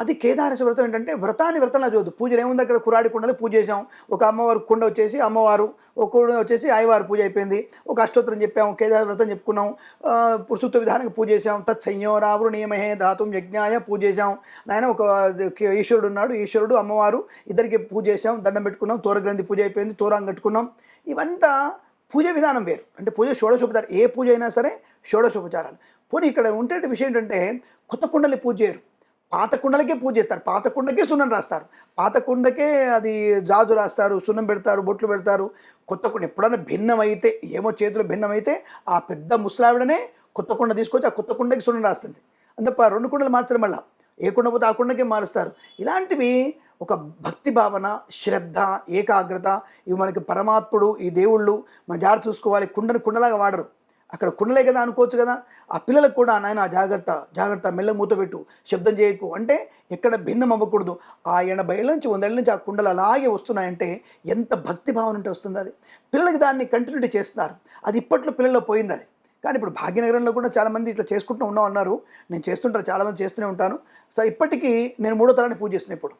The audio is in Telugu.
అది కేదారేశ్వర వ్రతం ఏంటంటే వ్రతాన్ని వ్రతంలో చూద్దు పూజలు ఏముంది అక్కడ? కురాడి కుండలు పూజ చేసాం ఒక అమ్మవారు కుండ వచ్చేసి అమ్మవారు ఒక కుండ వచ్చేసి అయ్యవారు పూజ అయిపోయింది. ఒక అష్టోత్తరం చెప్పాము కేదార వ్రతం చెప్పుకున్నాం. పురుషుత్వ విధానానికి పూజ చేసాం తత్ సంయోరావురు నియమహే ధాతుం యజ్ఞాయ పూజ చేసాం నాయన ఒక ఈశ్వరుడు ఉన్నాడు. ఈశ్వరుడు అమ్మవారు ఇద్దరికి పూజ చేసాం దండం పెట్టుకున్నాం. తోరగ్రంథి పూజ అయిపోయింది. తోరాం కట్టుకున్నాం. ఇవంతా పూజ విధానం వేరు. అంటే పూజ షోడశోపచారం ఏ పూజ అయినా సరే షోడశోపచారాలు. పోనీ ఇక్కడ ఉండే విషయం ఏంటంటే కొత్త కుండలి పూజ చేయరు. పాత కుండలకే పూజ చేస్తారు. పాత కుండకే సున్నం రాస్తారు. పాత కుండకే అది జాజు రాస్తారు సున్నం పెడతారు బొట్లు పెడతారు. కొత్త కుండ ఎప్పుడైనా భిన్నమైతే ఏమో చేతులు భిన్నమైతే ఆ పెద్ద ముసలావిడనే కొత్త కుండ తీసుకొచ్చి ఆ కొత్త కుండకి సున్నం రాస్తుంది. అందుకే రెండు కుండలు మార్చడం వల్ల ఏ కుండ పోతే ఆ కుండకే మారుస్తారు. ఇలాంటివి ఒక భక్తి భావన శ్రద్ధ ఏకాగ్రత ఇవి మనకి పరమాత్ముడు ఈ దేవుళ్ళు మన జాగ్రత్త చూసుకోవాలి కుండని కుండలాగా వాడరు. అక్కడ కుండలే కదా అనుకోవచ్చు కదా. ఆ పిల్లలకు కూడా నాయన జాగ్రత్త జాగ్రత్త మెల్ల మూత పెట్టు శబ్దం చేయకు. అంటే ఎక్కడ భిన్నం అవ్వకూడదు. ఆ ఎనభైల నుంచి వందేళ్ళ నుంచి ఆ కుండలు అలాగే వస్తున్నాయంటే ఎంత భక్తి భావన ఉంటే వస్తుంది అది. పిల్లలకి దాన్ని కంటిన్యూటీ చేస్తున్నారు. అది ఇప్పట్లో పిల్లల్లో పోయింది అది. కానీ ఇప్పుడు భాగ్యనగరంలో కూడా చాలామంది ఇట్లా చేసుకుంటూ ఉన్నాం అన్నారు. నేను చేస్తుంటాను చాలామంది చేస్తూనే ఉంటాను. సో ఇప్పటికీ నేను మూడో తరాన్ని పూజ చేస్తున్నాను ఇప్పుడు.